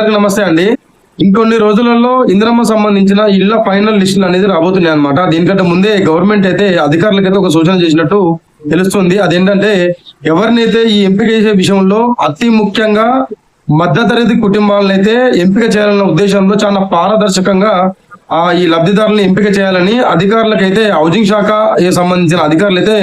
అందరికి నమస్తే అండి. ఇంకొన్ని రోజులలో ఇంద్రమ్మ సంబంధించిన ఇళ్ళ ఫైనల్ లిస్టులు అనేది రాబోతున్నాయి అనమాట దీనికంటే ముందే గవర్నమెంట్ అయితే అధికారులకైతే ఒక సూచన చేసినట్టు తెలుస్తుంది. అదేంటంటే ఎవరినైతే ఈ ఎంపిక చేసే విషయంలో అతి ముఖ్యంగా మధ్యతరగతి కుటుంబాలను అయితే ఎంపిక చేయాలన్న ఉద్దేశంలో చాలా పారదర్శకంగా ఆ ఈ లబ్ధిదారులను ఎంపిక చేయాలని అధికారులకైతే హౌసింగ్ శాఖ సంబంధించిన అధికారులు అయితే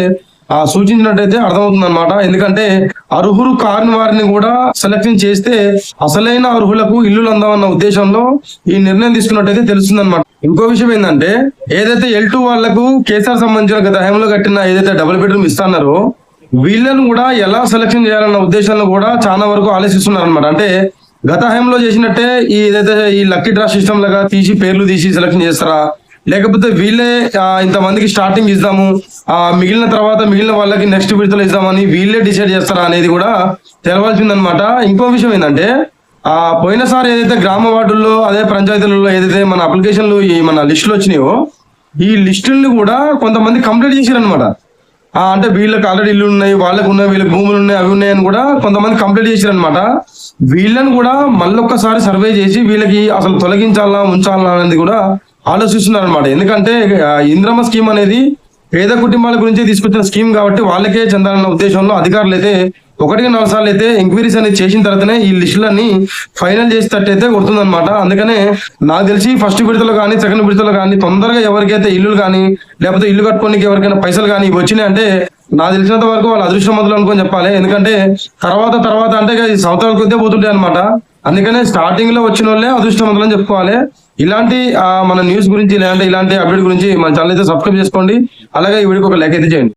సూచించినట్టయితే అర్థమవుతుంది అనమాట ఎందుకంటే అర్హులు కాని వారిని కూడా సెలెక్షన్ చేస్తే అసలైన అర్హులకు ఇల్లులు అందామన్న ఉద్దేశంలో ఈ నిర్ణయం తీసుకున్నట్టయితే తెలుస్తుంది అనమాట ఇంకో విషయం ఏంటంటే ఏదైతే ఎల్ టూ వాళ్ళకు కేసీఆర్ సంబంధించిన గత హయాంలో కట్టిన ఏదైతే డబుల్ బెడ్రూమ్ ఇస్తున్నారో వీళ్ళను కూడా ఎలా సెలక్షన్ చేయాలన్న ఉద్దేశంలో కూడా చాలా వరకు ఆలోచిస్తున్నారనమాట అంటే గత హయాంలో చేసినట్టే ఈ ఏదైతే ఈ లక్కీ డ్రా సిస్టమ్ లాగా తీసి పేర్లు తీసి సెలక్షన్ చేస్తారా? లేకపోతే వీళ్ళే ఇంతమందికి స్టార్టింగ్ ఇద్దాము ఆ మిగిలిన తర్వాత మిగిలిన వాళ్ళకి నెక్స్ట్ విడతలు ఇద్దామని వీళ్ళే డిసైడ్ చేస్తారా అనేది కూడా తెలవాల్సిందనమాట ఇంకో విషయం ఏంటంటే ఆ పోయినసారి ఏదైతే గ్రామ వార్డుల్లో అదే పంచాయతీలలో ఏదైతే మన అప్లికేషన్లు ఈ మన లిస్టులు వచ్చినాయో ఈ లిస్టుల్ని కూడా కొంతమంది కంప్లీట్ చేశారనమాట అంటే వీళ్ళకి ఆల్రెడీ ఇల్లు ఉన్నాయి వాళ్ళకు ఉన్నాయి వీళ్ళకి భూములు ఉన్నాయి అవి ఉన్నాయని కూడా కొంతమంది కంప్లీట్ చేశారు అనమాట వీళ్ళని కూడా మళ్ళొక్కసారి సర్వే చేసి వీళ్ళకి అసలు తొలగించాలా ఉంచాలా అనేది కూడా ఆలోచిస్తున్నారు అనమాట ఎందుకంటే ఇంద్రమ స్కీమ్ అనేది పేద కుటుంబాల గురించి తీసుకొచ్చిన స్కీమ్ కాబట్టి వాళ్ళకే చెందాలన్న ఉద్దేశంలో అధికారులు అయితే ఒకటికి నాలుగు సార్లు అయితే ఎంక్వైరీస్ అనేది చేసిన తర్వాతనే ఈ లిస్టులన్నీ ఫైనల్ చేసేటట్టయితే కొడుతుందనమాట అందుకనే నాకు తెలిసి ఫస్ట్ విడతలో కానీ సెకండ్ విడతలో కానీ తొందరగా ఎవరికైతే ఇల్లులు కానీ లేకపోతే ఇల్లు కట్టుకోనికి ఎవరికైనా పైసలు కానీ ఇవి వచ్చినాయి అంటే నాకు తెలిసినంత వరకు వాళ్ళు అదృష్టవంతులు అనుకొని చెప్పాలి. ఎందుకంటే తర్వాత తర్వాత అంటే సంవత్సరాల కొద్దే పోతుంటాయి అనమాట అందుకనే స్టార్టింగ్లో వచ్చిన వాళ్ళే అదృష్టవంతులు అని చెప్పుకోవాలి. ఇలాంటి మన న్యూస్ గురించి లేదంటే ఇలాంటి అప్డేట్ గురించి మన ఛానల్ అయితే సబ్స్క్రైబ్ చేసుకోండి. అలాగే ఈ వీడియోకి ఒక లైక్ అయితే చేయండి.